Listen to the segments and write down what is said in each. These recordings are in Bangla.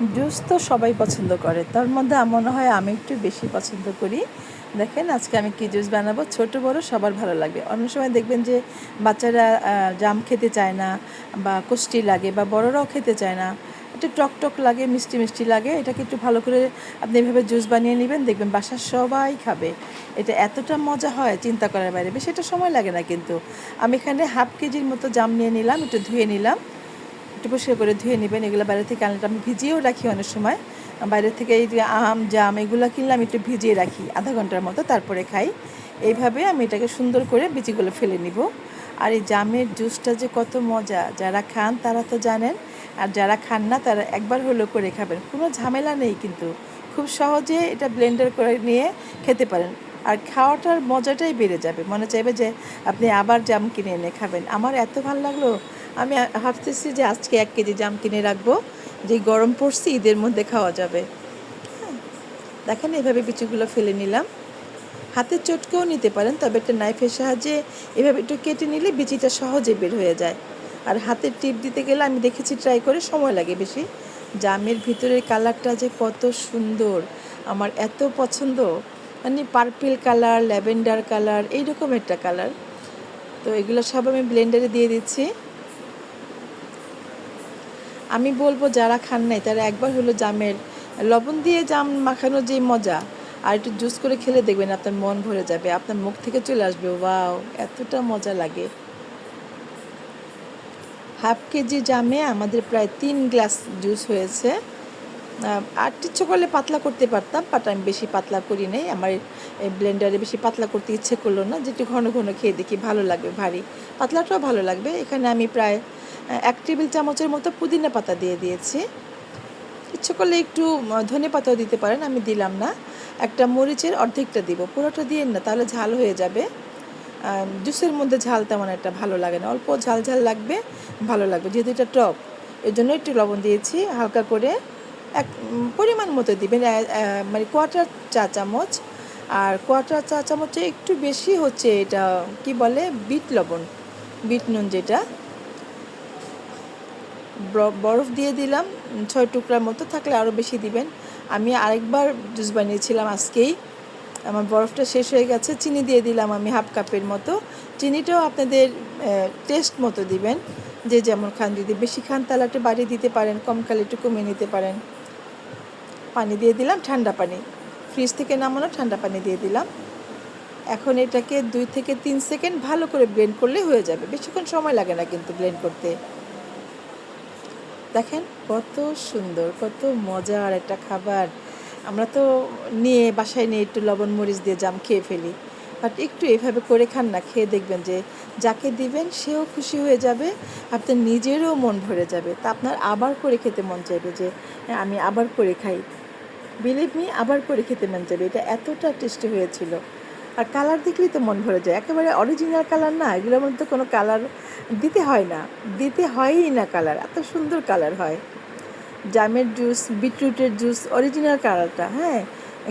জুস তো সবাই পছন্দ করে। তার মধ্যে আমার মনে হয় আমি একটু বেশি পছন্দ করি। দেখেন, আজকে আমি কী জুস বানাবো? ছোট, বড়, সবার ভালো লাগবে অন্য সময় দেখবেন যে বাচ্চারা জাম খেতে চায় না বা কুষ্টি লাগে বা বড়রাও খেতে চায় না। একটু টক টক লাগে, মিষ্টি মিষ্টি লাগে। এটাকে একটু ভালো করে আপনি এভাবে জুস বানিয়ে নেবেন, দেখবেন বাসার সবাই খাবে। এটা এতটা মজা হয় চিন্তা করার বাইরে। বেশি এটা সময় লাগে না কিন্তু। আমি এখানে হাফ কেজির মতো জাম নিয়ে নিলাম, একটু ধুয়ে নিলাম। একটু পরিষ্কার করে ধুয়ে নেবেন, এগুলো বাইরে থেকে আনলে আমি ভিজিয়েও রাখি অনেক সময়। বাইরে থেকে এই যে আম, জাম, এগুলো কিনলাম একটু ভিজিয়ে রাখি আধা ঘণ্টার মতো, তারপরে খাই। এইভাবে আমি এটাকে সুন্দর করে বিচিগুলো ফেলে নিব। আর এই জামের জুসটা যে কত মজা, যারা খান তারা তো জানেন, আর যারা খান না তারা একবার হলেও করে খাবেন। কোনো ঝামেলা নেই কিন্তু, খুব সহজে এটা ব্লেন্ডার করে নিয়ে খেতে পারেন। আর খাওয়াটার মজাটাই বেড়ে যাবে। মনে চাইবে যে, আপনি আবার জাম কিনে এনে খাবেন। আমার এত ভালো লাগল। আমি ভাবতেছি যে, আজকে এক কেজি জাম কিনে রাখব। যে, গরম পড়ছে, ঈদের মধ্যে খাওয়া যাবে। হ্যাঁ। দেখেন, এভাবে বিচিগুলো ফেলে নিলাম। হাতের চটকেও নিতে পারেন, তবে একটা নাইফের সাহায্যে এভাবে একটু কেটে নিলে বিচিটা সহজে বের হয়ে যায়। আর হাতের টিপ দিতে গেলে আমি দেখেছি ট্রাই করে, সময় লাগে বেশি। জামের ভিতরের কালারটা যে কত সুন্দর! আমার এত পছন্দ! মানে পার্পেল কালার ল্যাভেন্ডার কালার এইরকম একটা কালার তো এগুলো সব আমি ব্লেন্ডারে দিয়ে দিচ্ছি। আমি বলব যারা খান নাই, তারা একবার হলো জামের, লবণ দিয়ে জাম মাখানো যে মজা, আর একটু জুস করে খেলে দেখবেন আপনার মন ভরে যাবে, আপনার মুখ থেকে চলে আসবে, ওয়াও, এতটা মজা লাগে। হাফ কেজি জামে আমাদের প্রায় তিন গ্লাস জুস হয়েছে। আর ইচ্ছে করলে পাতলা করতে পারতাম বাট আমি বেশি পাতলা করি নাই। আমার ব্লেন্ডারে বেশি পাতলা করতে ইচ্ছে করল না, যেটু ঘন ঘন খেয়ে দেখি ভালো লাগবে, ভারী। পাতলাটাও ভালো লাগবে। এখানে আমি প্রায় এক টেবিল চামচের মতো পুদিনা পাতা দিয়ে দিয়েছি। ইচ্ছে করলে একটু ধনে পাতাও দিতে পারেন, আমি দিলাম না। একটা মরিচের অর্ধেকটা দিব, পুরোটা দিয়েন না, তাহলে ঝাল হয়ে যাবে। জুসের মধ্যে ঝাল তেমন একটা ভালো লাগে না, অল্প ঝাল ঝাল লাগবে, ভালো লাগবে, যেহেতু এটা টক। এর জন্য একটু লবণ দিয়েছি, হালকা করে। এক পরিমাণ মতো দিবেন মানে কোয়াটার চা চামচ। আর কোয়াটার চা চামচে একটু বেশি হচ্ছে এটা, কি বলে, বিট লবণ, বিট নুন যেটা। বরফ দিয়ে দিলাম, ছয় টুকরার মতো থাকলে আরও বেশি দিবেন। আমি আরেকবার জুস বানিয়েছিলাম আজকেই। আমার বরফটা শেষ হয়ে গেছে, চিনি দিয়ে দিলাম আমি হাফ কাপের মতো। চিনিটাও আপনাদের টেস্ট মতো দিবেন। যে যেমন খান যদি, বেশি খান তাহলে একটু বাড়িয়ে দিতে পারেন, কম খালে একটু কমিয়ে নিতে পারেন। পানি দিয়ে দিলাম ঠান্ডা পানি। ফ্রিজ থেকে নামানো ঠান্ডা পানি দিয়ে দিলাম। এখন এটাকে দুই থেকে তিন সেকেন্ড ভালো করে ব্লেন্ড করলে হয়ে যাবে। বেশিক্ষণ সময় লাগে না কিন্তু ব্লেন্ড করতে। দেখেন কত সুন্দর কত মজার একটা খাবার। আমরা তো নিয়ে বাসায় নিয়ে একটু লবণ মরিচ দিয়ে জাম খেয়ে ফেলি। বাট একটু এভাবে করে খান না খেয়ে দেখবেন যে যাকে দিবেন সেও খুশি হয়ে যাবে আপনার নিজেরও মন ভরে যাবে। তা আপনার আবার করে খেতে মন চাইবে যে হ্যাঁ, আমি আবার করে খাই। বিলিভ মি আবার করে খেতে মন যাবে এটা এতটা টেস্টি হয়েছিল। আর কালার দেখলেই তো মন ভরে যায়। একেবারে অরিজিনাল কালার না, এগুলোর মধ্যে কোনো কালার দিতে হয় না। দিতে হয়ই না কালার এত সুন্দর কালার হয়। জামের জুস বিটরুটের জুস অরিজিনাল কালারটা হ্যাঁ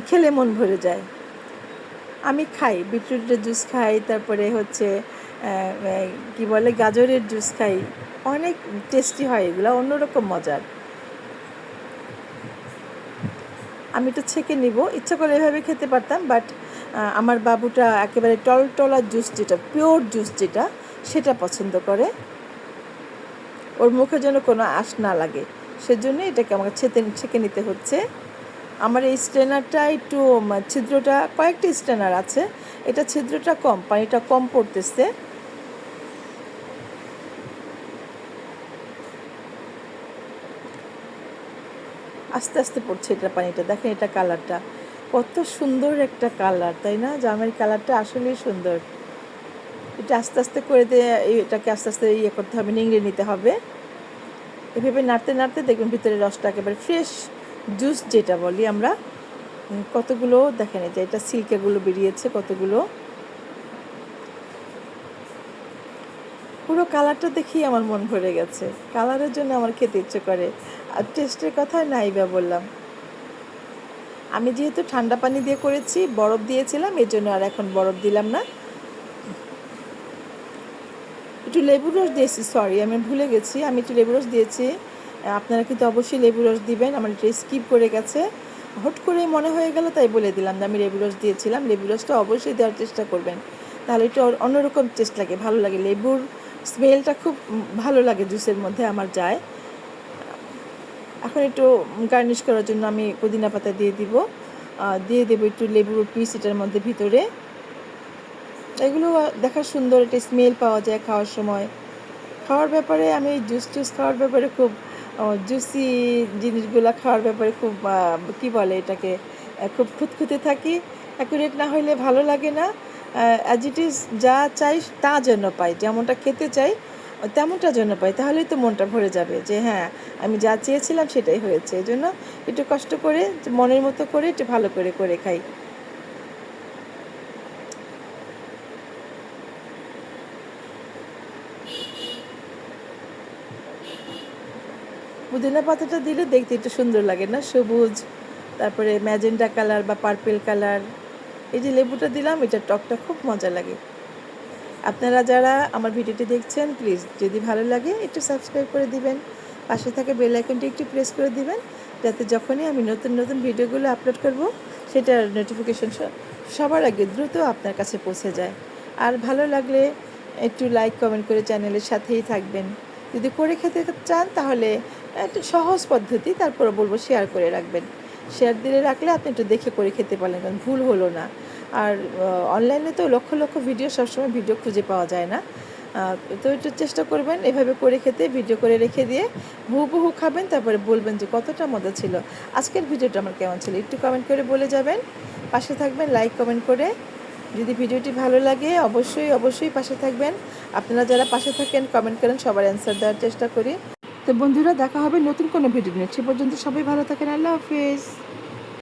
খেলে মন ভরে যায়। আমি খাই, বিটরুটের জুস খাই, তারপরে হচ্ছে কি বলে, গাজরের জুস খাই। অনেক টেস্টি হয় এগুলো, অন্যরকম মজার। আমি তো ছেঁকে নিব। ইচ্ছা করে এভাবে খেতে পারতাম বাট আমার বাবুটা একেবারে টলটলা জুস যেটা পিওর জুস যেটা, সেটা পছন্দ করে। ওর মুখে যেন কোনো আশ না লাগে। সেজন্য এটাকে আমাকে ছেঁতে, ছেঁকে নিতে হচ্ছে। আমার এই স্ট্রেনারটা একটু ছিদ্রটা, কয়েকটি স্ট্রেনার আছে। এটা ছিদ্রটা কম, পানিটা কম পড়তেছে। আস্তে আস্তে পড়ছে এটা পানিটা। দেখেন এটা কালারটা। কত সুন্দর একটা কালার, তাই না? জামের কালারটা আসলেই সুন্দর। এটা আস্তে আস্তে করে দিয়ে এটাকে আস্তে আস্তে ইয়ে করতে হবে, নিংড়ে নিতে হবে। এভাবে নাড়তে নাড়তে দেখবেন ভিতরে রসটা একেবারে ফ্রেশ জুস যেটা বলি আমরা। কতগুলো দেখেন এটা এটা সিল্কেগুলো বেরিয়েছে, কতগুলো। পুরো কালারটা দেখেই আমার মন ভরে গেছে। কালারের জন্য আমার খেতে ইচ্ছে করে। আর টেস্টের কথা নাই বা বললাম। আমি যেহেতু ঠান্ডা পানি দিয়ে করেছি, বরফ দিয়েছিলাম এই জন্য আর এখন বরফ দিলাম না। একটু লেবু রস দিয়েছি সরি আমি ভুলে গেছি, আমি একটু লেবু রস দিয়েছি। আপনারা কিন্তু অবশ্যই লেবু রস দিবেন, আমার এটা স্কিপ করে গেছে। হট করে মনে হয়ে গেল, তাই বলে দিলাম যে আমি লেবু রস দিয়েছিলাম, লেবু রসটা অবশ্যই দেওয়ার চেষ্টা করবেন। তাহলে একটু অন্যরকম টেস্ট লাগে, ভালো লাগে। লেবুর স্মেলটা খুব ভালো লাগে, জুসের মধ্যে আমার যায়। এখন একটু গার্নিশ করার জন্য আমি পুদিনা পাতা দিয়ে দিব। দিয়ে দেবো একটু লেবুর পিস এটার মধ্যে ভিতরে। এগুলো দেখার সুন্দর একটা স্মেল পাওয়া যায় খাওয়ার সময়। খাওয়ার ব্যাপারে আমি জুস টুস খাওয়ার ব্যাপারে খুব জুসি জিনিসগুলো খাওয়ার ব্যাপারে খুব কি বলে এটাকে খুব খুঁতখুঁতে থাকি। অ্যাকুরেট না হলে ভালো লাগে না। অ্যাজ ইট ইজ যা চাই তা যেন পাই, যেমনটা খেতে চাই তেমনটা জন্য পাই, তাহলেই তো মনটা ভরে যাবে যে হ্যাঁ আমি যা চেয়েছিলাম সেটাই হয়েছে। এই জন্য একটু কষ্ট করে, মনের মতো করে একটু ভালো করে করে খাই। পুদিনা পাতাটা দিলে দেখতে একটু সুন্দর লাগে না? সবুজ, তারপরে ম্যাজেন্ডা কালার বা পার্পেল কালার। এই যে লেবুটা দিলাম, এটা টকটা খুব মজা লাগে। আপনারা যারা আমার ভিডিওটি দেখছেন প্লিজ যদি ভালো লাগে, একটু সাবস্ক্রাইব করে দিবেন। পাশে থাকা বেল আইকনটি একটু প্রেস করে দিবেন, যাতে যখনই আমি নতুন নতুন ভিডিওগুলো আপলোড করব, সেটার নোটিফিকেশন সবার আগে দ্রুত আপনার কাছে পৌঁছে যায়। আর ভালো লাগলে একটু লাইক কমেন্ট করে চ্যানেলের সাথেই থাকবেন। যদি করে খেতে চান, তাহলে একটু সহজ পদ্ধতি তারপরে বলব শেয়ার করে রাখবেন। শেয়ার দিলে রাখলে আপনি একটু দেখে করে খেতে পারলেন, কারণ ভুল হলো না। আর অনলাইনে তো লক্ষ লক্ষ ভিডিও সবসময় ভিডিও খুঁজে পাওয়া যায় না। তো একটু চেষ্টা করবেন এভাবে করে খেতে ভিডিও করে রেখে দিয়ে হুবহু খাবেন, তারপরে বলবেন যে কতটা মজা ছিল। আজকের ভিডিওটা আমার কেমন ছিল? একটু কমেন্ট করে বলে যাবেন। পাশে থাকবেন লাইক কমেন্ট করে। যদি ভিডিওটি ভালো লাগে, অবশ্যই অবশ্যই পাশে থাকবেন। আপনারা যারা পাশে থাকেন কমেন্ট করেন, সবার অ্যান্সার দেওয়ার চেষ্টা করি। তো বন্ধুরা, দেখা হবে নতুন কোনো ভিডিও নিয়ে। সে পর্যন্ত সবাই ভালো থাকেন। আল্লাহ হাফিজ।